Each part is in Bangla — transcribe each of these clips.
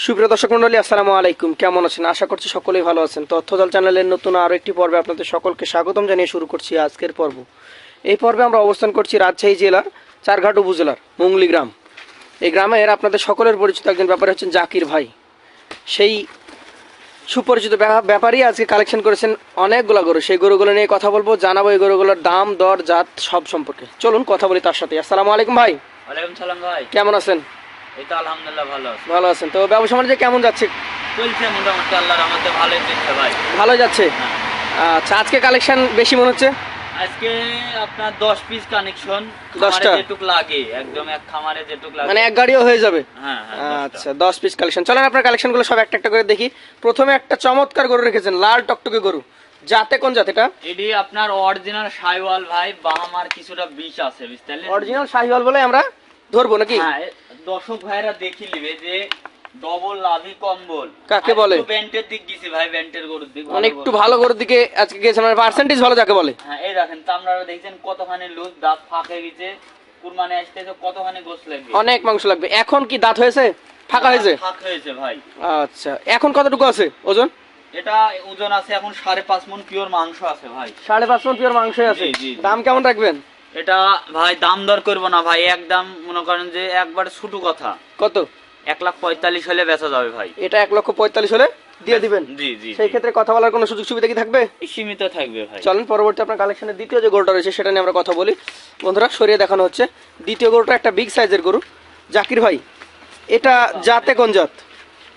সুপ্রিয় দর্শক মন্ডলী আসসালামু আলাইকুম। কেমন আছেন? আশা করছি সকলেই ভালো আছেন। তথ্যদল চ্যানেলের নতুন আরও একটি পর্বে আপনাদের সকলকে স্বাগতম জানিয়ে শুরু করছি আজকের পর্ব। এই পর্বে আমরা অবস্থান করছি রাজশাহী জেলার চারঘাট উপজেলার মুংলি গ্রাম। এই গ্রামের আপনাদের সকলের পরিচিত একজন ব্যাপারী হচ্ছেন জাকির ভাই। সেই সুপরিচিত ব্যা- ব্যাপারই আজকে কালেকশন করেছেন অনেকগুলো গরু। সেই গরুগুলো নিয়ে কথা বলব জানাব এই গরুগুলোর দাম দর জাত সব সম্পর্কে। চলুন কথা বলি তার সাথে। আসসালামু আলাইকুম ভাই। ওয়ালাইকুম সালাম ভাই। কেমন আছেন? আলহামদুলিল্লাহ ভালো আছি। ভালো আছেন। তো ব্যবসা বাণিজ্য কেমন যাচ্ছে? চলছে মোটামুটি আল্লাহর আমাদের ভালোই চলছে ভাই। ভালো যাচ্ছে? হ্যাঁ। আচ্ছা আজকে কালেকশন বেশি মনে হচ্ছে? আজকে আপনার দশ পিস কানেকশন দশটা? যেটুক লাগে একদম এক খামারে যেটুক লাগে। মানে এক গাড়িও হয়ে যাবে? হ্যাঁ আচ্ছা দশ পিস কালেকশন চলেন আপনার কালেকশনগুলো সব একটা একটা করে দেখি। প্রথমে একটা চমৎকার গরু রেখেছেন লাল টকটকে গরু। জাতে কোন জাত এটা? আপনার অরিজিনাল সাইওয়াল ভাই বাহামার কিছুটা বিষ আছে বুঝতে? অরিজিনাল শাহিওয়াল বলে আমরা ধরবো নাকি? হ্যাঁ দর্শক ভাইরা দেখি নিবে যে ডবল লাভি কম্বল। কাকে বলে? ব্যান্টের দিক গেছি ভাই ব্যান্টের গরুর দিক মানে একটু ভালো গরুর দিকে আজকে গেছে মানে পার্সেন্টেজ ভালো যাকে বলে। হ্যাঁ এই দেখেন দেখছেন কতখানি লুজ দাঁত ফাঁকে গেছে কুরবানি কতখানি গোস লাগবে। অনেক মাংস লাগবে। এখন কি দাঁত হয়েছে? ফাঁকা হয়েছে? ফাঁক হয়েছে ভাই। আচ্ছা এখন কতটুকু আছে ওজন? এটা ওজন আছে এখন সাড়ে পাঁচ মন পিওর মাংস আছে ভাই। সাড়ে পাঁচ মন পিওর মাংস আছে। দাম কেমন রাখবেন? এটা ভাই দাম দর করব না ভাই একদম মনে করেন যে একবার ছোট কথা। কত? এক লাখ পঁয়তাল্লিশ হলে বেচা যাবে ভাই। এটা এক লক্ষ পঁয়তাল্লিশ হলে দিয়ে দিবেন? জি জি সেই ক্ষেত্রে কথা বলার কোনো সুযোগ সুবিধা কি থাকবে? সীমিত থাকবে ভাই। চলেন পরবর্তী আপনার কালেকশনের দ্বিতীয় যে গরুটা রয়েছে সেটা নিয়ে আমরা কথা বলি। বন্ধুরা সরিয়ে দেখানো হচ্ছে। দ্বিতীয় গরুটা একটা বিগ সাইজের গরু। জাকির ভাই এটা জাতে কোন জাত?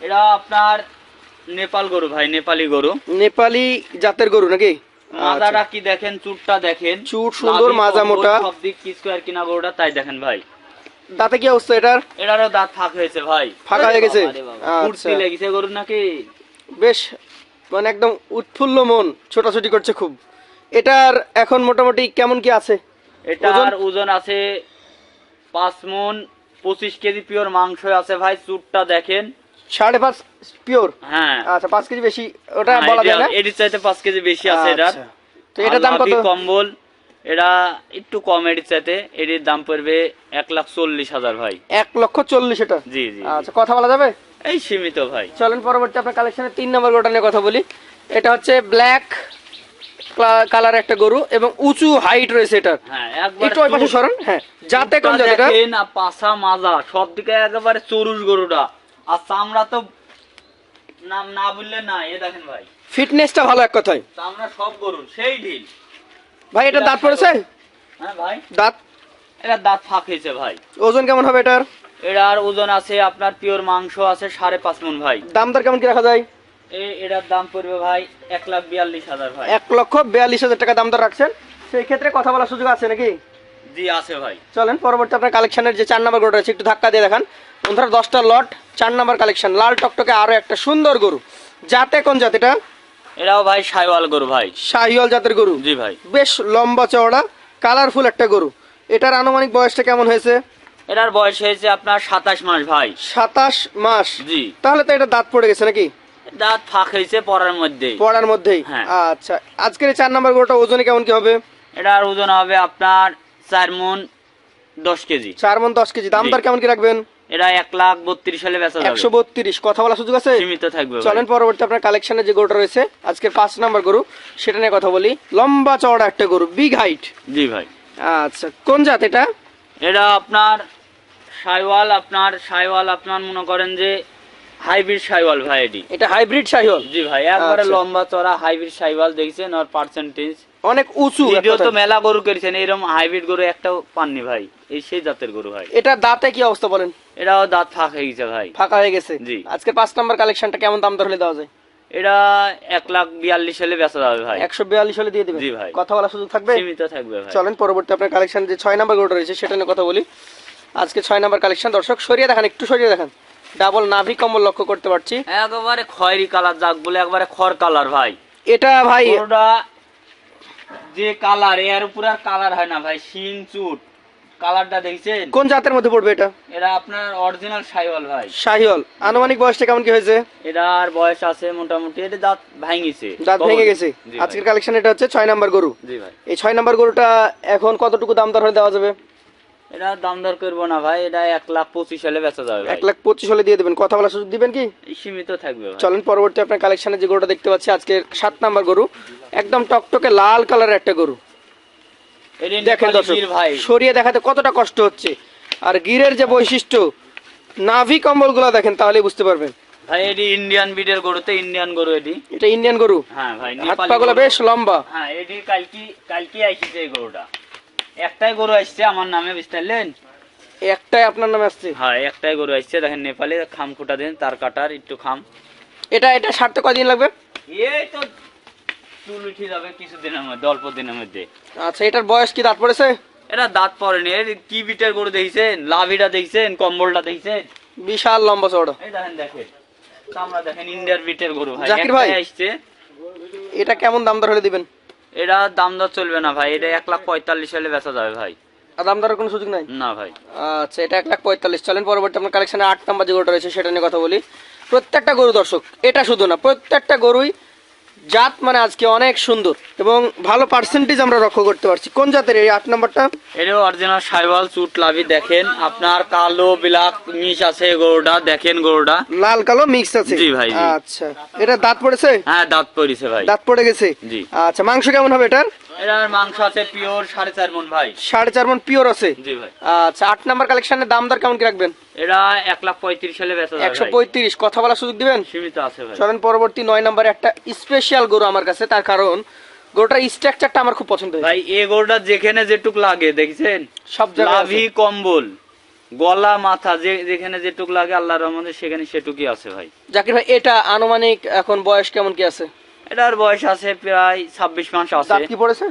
এটা আপনার নেপাল গরু ভাই নেপালি গরু। নেপালি জাতের গরু নাকি? মাজাটা কি দেখেন চুটটা দেখেন? আচ্ছা। চুট সুন্দর, মাজা মোটা। সব দিক কি স্কোয়ার কিনা গরুটা তাই দেখেন ভাই। দাঁতে কি অবস্থা এটার? এটারও দাঁত ফাঁক হয়েছে ভাই। ফাঁকা হয়ে গেছে? আচ্ছা। কুর্তি লেগেছে গরু নাকি? বেশ মানে একদম উৎফুল্ল মন ছোটাছুটি করছে খুব। এটার এখন মোটামুটি কেমন কি আছে? এটার ওজন? আছে পাঁচ মন পঁচিশ কেজি পিওর মাংস আছে ভাই চুটটা দেখেন। সাড়ে পাঁচ পিওর হ্যাঁ। আচ্ছা পাঁচ কেজি বেশি ওটা বলা যায় না? এটির চাইতে পাঁচ কেজি বেশি আছে এটার। আচ্ছা। তো এটার দাম কত? কম্বল এটা একটু কম এটির চাইতে। এটির দাম পড়বে এক লাখ চল্লিশ হাজার ভাই। এক লক্ষ চল্লিশ এটা? জি জি আচ্ছা কথা বলা যাবে? এই সীমিত ভাই। চলেন পরবর্তী আপনার কালেকশনের তিন নম্বর গরুটা নিয়ে কথা বলি। এটা হচ্ছে ব্ল্যাক কালার একটা গরু এবং উঁচু হাইট রয়েছে এটার। হ্যাঁ একটু ওই পাশে সরান হ্যাঁ যাতে কোন পাছা মাজা সব দিকে একেবারে চরুষ গরুটা। আর চামড়া তো নাম না বললে না এ দেখেন ভাই। ফিটনেসটা ভালো এক কথায়। চামড়া সব গরুর সেই ঢিল। ভাই এটা দাঁত পড়েছে? হ্যাঁ ভাই। দাঁত? এটা দাঁত ফাঁক হয়েছে ভাই। ওজন কেমন হবে এটার? এটার ওজন আছে আপনার পিওর মাংস আছে সাড়ে পাঁচ মন ভাই। দাম দর কেমন কি রাখা যায়? এ- এটার দাম পড়বে ভাই এক লাখ বিয়াল্লিশ হাজার ভাই। এক লক্ষ বিয়াল্লিশ হাজার টাকা দাম দর রাখছেন? সেই ক্ষেত্রে কথা বলার সুযোগ আছে নাকি? জি আছে ভাই। চলেন পরবর্তী আপনার কালেকশনের যে চার নম্বর গরুটা আছে একটু ধাক্কা দিয়ে দেখান। বন্ধুরা দশটা লট চার নম্বর কালেকশন লাল টকটকে আরও একটা সুন্দর গরু। জাতে কোন জাত এটা? এটাও ভাই সাইওয়াল গরু ভাই। শাহিওয়াল জাতের গরু? জি ভাই। বেশ লম্বা চওড়া কালারফুল একটা গরু। এটার আনুমানিক বয়সটা কেমন হয়েছে? এটার বয়স হয়েছে আপনার সাতাশ মাস ভাই। সাতাশ মাস। জি। তাহলে তো এটা দাঁত পড়ে গেছে নাকি? দাঁত ফাঁক হয়েছে পরার মধ্যে। পড়ার মধ্যেই। হ্যাঁ। আচ্ছা আজকের চার নম্বর গরুটা ওজনে কেমন কি হবে? এটার ওজন হবে আপনার চার মন দশ কেজি। চার মন দশ কেজি। দাম। দর কেমন কি রাখবেন? এটা এক লাখ বত্রিশ হলে বেচা একশো বত্রিশ। কথা বলার সুযোগ আছে? সীমিত থাকবে চলেন পরবর্তী আপনার কালেকশনে যে গরুটা রয়েছে আজকের পাঁচ নাম্বার গরু সেটা নিয়ে কথা বলি। লম্বা চওড়া একটা গরু বিগ হাইট জি ভাই। আচ্ছা কোন জাত এটা? এটা আপনার সাইওয়াল আপনার সাইওয়াল আপনার মনে করেন যে হাইব্রিড সাইওয়াল ভাই এটি। এটা হাইব্রিড শাহিওয়াল জি ভাই একবারে আচ্ছা। লম্বা চড়া হাইব্রিড সাইওয়াল দেখছেন আর পার্সেন্টেজ অনেক উঁচু এক তো মেলা গরু করেছেন এরকম হাইব্রিড গরু একটাও পাননি ভাই এই সেই জাতের গরু ভাই। এটা দাঁতে কি অবস্থা বলেন? এটাও দাঁত ফাঁক হয়ে গেছে ভাই। ফাঁকা হয়ে গেছে? জি। আজকে পাঁচ নাম্বার কালেকশনটা কেমন দাম দর হলে দেওয়া যায়? এটা এক লাখ বিয়াল্লিশ হলে বেচা যাবে ভাই। একশো বিয়াল্লিশ হলে দিয়ে দিবেন? জি ভাই। কথা বলার সুযোগ থাকবে? সীমিত থাকবে ভাই। চলেন পরবর্তী আপনার কালেকশন যে ছয় নাম্বার গরুটা রয়েছে সেটা নিয়ে কথা বলি। আজকে ছয় নাম্বার কালেকশন। দর্শক সরিয়ে দেখান একটু সরিয়ে দেখান। ডাবল নাভি কম্বল লক্ষ্য করতে পারছি। একেবারে খয়েরি কালার যাক বলে একবারে খড় কালার ভাই। এটা ভাই যে কালারের উপর আর কালার হয় না ভাই শিং চুট। কালারটা দেখছেন? কোন জাতের মধ্যে পড়বে এটা? এটা আপনার অরিজিনাল সাইওয়াল ভাই। শাহিওল আনুমানিক বয়সটা কেমন কি হয়েছে? এটার বয়স আছে মোটামুটি এটা দাঁত ভাঙিছে। দাঁত ভেঙে গেছে। আজকের কালেকশন এটা হচ্ছে ছয় নাম্বার গরু। জি ভাই। এই ছয় নাম্বার গরুটা এখন কতটুকু দাম দর হলে দেওয়া যাবে? এটা দাম দর করব না ভাই এটা এক লাখ পঁচিশ হলে বেচা যাবে এক লাখ পঁচিশ হলে দিয়ে দেবেন। কথা বলার সুযোগ দিবেন কি? সীমিত থাকবে চলেন পরবর্তী আপনার কালেকশনে যে গরুটা দেখতে পাচ্ছি আজকে সাত নাম্বার গরু। একদম টকটকে লাল কালারের একটা গরু। দেখেন দর্শক ভাই। সরিয়ে দেখাতে কতটা কষ্ট হচ্ছে। আর গিরের যে বৈশিষ্ট্য নাভি কম্বলগুলো দেখেন তাহলে বুঝতে পারবেন। ভাই এটি ইন্ডিয়ান বিডের গরুতে ইন্ডিয়ান গরু এটি। এটা ইন্ডিয়ান গরু। হ্যাঁ ভাই হাত পাগুলো বেশ লম্বা। হ্যাঁ এটি কালকি কালকে আইসিছে এই গরুটা। একটাই গরু আসছে আমার নামে বুঝতেলেন? একটাই আপনার নামে আসছে? হ্যাঁ একটাই গরু আসছে দেখেন নেপালে খাম খুঁটা দিন তার কাটার একটু খাম। এটা এটা সারতে কয়দিন লাগবে? এই তো চুল উঠে যাবে কিছুদিনের মধ্যে অল্প দিনের মধ্যে। আচ্ছা এটার বয়স কি দাঁত পড়েছে? এটা দাঁত পড়েনি এর কি বিটের গরু দেখছেন লাভিটা দেখছেন কম্বলটা দেখছেন। বিশাল লম্বা চড়া এই দেখেন দেখেন। আমরা দেখেন ইন্ডিয়ার বিটের গরু ভাই জাকির ভাই। আসছে। এটা কেমন দাম দর হলে দিবেন? এটা দাম দর চলবে না ভাই এটা এক লাখ পঁয়তাল্লিশ হলে বেচা যাবে ভাই। আর দাম দরের কোনো সুযোগ নাই? না ভাই। আচ্ছা এটা এক লাখ পঁয়তাল্লিশ। চলেন পরবর্তী আপনার কালেকশনে আট নাম্বার যে গরুটা রয়েছে সেটা নিয়ে কথা বলি। প্রত্যেকটা গরু দর্শক এটা শুধু না প্রত্যেকটা গরুই জাত মানে আজকে অনেক সুন্দর এবং ভালো পার্সেন্টেজ আমরা লক্ষ্য করতে পারছি। কোন জাতের এই আট নাম্বারটা? এটা অরিজিনাল সাইবাল চুট লাভি দেখেন। আপনার কালো বিলাক মিশ আছে গরুটা দেখেন গরুটা। লাল কালো মিক্স আছে? জি ভাই, আচ্ছা। এটা দাঁত পড়েছে? হ্যাঁ দাঁত পড়েছে ভাই। দাঁত পড়ে গেছে? জি। আচ্ছা মাংস কেমন হবে এটার? এটার মাংস আছে পিওর সাড়ে চার মন ভাই। সাড়ে চার মন পিওর আছে? জি ভাই। আচ্ছা আট নাম্বার কালেকশনের দাম দর কেমন কি রাখবেন? এটা এক লাখ পঁয়ত্রিশ সালে বেচা একশো পঁয়ত্রিশ কথা বলার সুযোগ দিবেন? সীমিত আছে ভাই। চলেন পরবর্তী নয় নাম্বারে একটা স্পেশাল গরু আমার কাছে তার কারণ গরুটার স্ট্রাকচারটা আমার খুব পছন্দ ভাই এই গরুটা যেখানে যেটুক লাগে দেখছেন? সব লাভি কম্বল গলা মাথা যে যেখানে যেটুক লাগে আল্লাহর রহমতে সেখানে সেটুকুই আছে ভাই। জাকির ভাই এটা আনুমানিক এখন বয়স কেমন কি আছে? এটার বয়স আছে প্রায় ছাব্বিশ মাস আছে। দাঁত কি পড়েছে?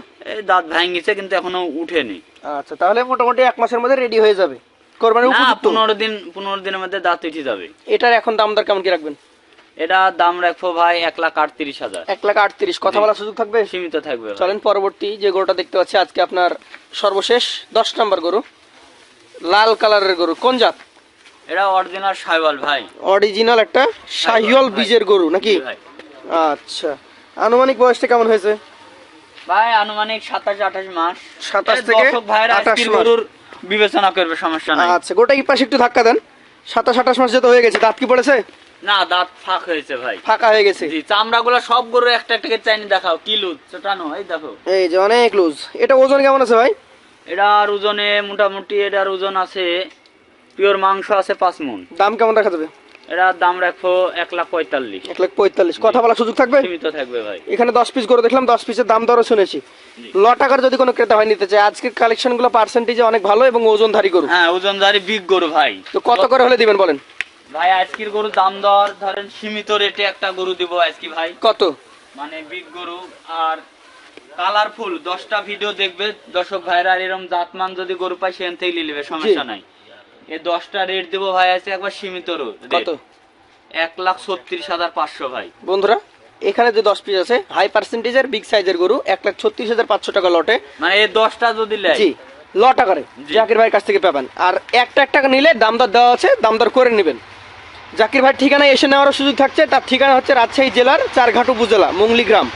দাঁত ভাঙিছে কিন্তু এখনও উঠেনি। আচ্ছা তাহলে মোটামুটি এক মাসের মধ্যে রেডি হয়ে যাবে। কোরবানির উপযুক্ত? পনেরো দিন পনেরো দিনের মধ্যে দাঁত উঠে যাবে। এটার এখন দাম দর কেমন কি রাখবেন? এটা দাম রাখব ভাই এক লাখ আটত্রিশ হাজার। এক লাখ আটত্রিশ। কথা বলার সুযোগ থাকবে? সীমিত থাকবে চলেন পরবর্তী যে গরুটা দেখতে পাচ্ছি আজকে আপনার সর্বশেষ দশ নম্বর গরু। লাল কালারের গরু। কোন জাত? এটা অরিজিনাল সাইওয়াল ভাই। অরিজিনাল একটা শাহিওয়াল বীজের গরু নাকি? আচ্ছা। আনুমানিক বয়সটা কেমন হয়েছে? ভাই আনুমানিক সাতাশ আঠাশ মাস। 27 এই থেকে দর্শক ভাইরা 28 মাস। গরুর বিবেচনা করবে সমস্যা নাই। আচ্ছা গোটা কি পাশে একটু ধাক্কা দেন। সাতাশ আঠাশ মাস যেতে হয়ে গেছে দাঁত কি পড়েছে? না দাঁত ফাঁক হয়েছে ভাই। ফাঁকা হয়ে গেছে। জি চামড়াগুলো সব গরু একটা একটা করে চাইনি দেখাও কি লুজ? ছোটানো এই দেখো। এই যে অনেক লুজ। এটা ওজন কেমন আছে ভাই? এটার ওজনে মোটামুটি এটার ওজন আছে পিওর মাংস আছে পাঁচ মন। দাম কেমন রাখা যাবে? এটার দাম রাখব এক লাখ পঁয়তাল্লিশ। এক লাখ পঁয়তাল্লিশ। কথা বলার সুযোগ থাকবে? সীমিত থাকবে ভাই। এখানে দশ পিস করে দেখলাম দশ পিসের দাম দরও শুনেছি। ল টাকার যদি কোনো ক্রেতা হয় নিতে চায় আজকের কালেকশনগুলো পার্সেন্টেজে অনেক ভালো এবং ওজনধারী গরু। হ্যাঁ বিগ গরু ভাই। তো কত করে হলে দিবেন বলেন? ভাই আজকের গরুর দাম দর ধরেন সীমিত রেটে একটা গরু দিব আজকে ভাই। কত? মানে বিগ গরু আর কালারফুল দশটা ভিডিও দেখবে। দর্শক ভাইরা আর এরকম জাতমান যদি গরু পায় সেখান থেকে নিয়ে নেবে সমস্যা নাই। এই দশটা রেট দেবো ভাই আছে একবার সীমিত। কত? এক লাখ ছত্রিশ হাজার পাঁচশো ভাই। বন্ধুরা এখানে যে দশ পিস আছে হাই পার্সেন্টেজের বিগ সাইজের গরু এক লাখ ছত্রিশ হাজার পাঁচশো টাকা লটে। মানে এই দশটা যদি জি ল টাকারে জাকির ভাইয়ের কাছ থেকে পাবেন। আর একটা এক টাকা নিলে দাম দর দেওয়া আছে দাম দর করে নেবেন। জাকির ভাই ঠিকানায় এসে নেওয়ারও সুযোগ থাকছে তার ঠিকানা হচ্ছে রাজশাহী জেলার চারঘাট উপজেলা মুংলি গ্রাম।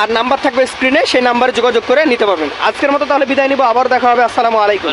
আর নাম্বার থাকবে স্ক্রিনে সেই নাম্বারে যোগাযোগ করে নিতে পারবেন। আজকের মতো তাহলে বিদায় নিব আবার দেখা হবে আসসালামু আলাইকুম।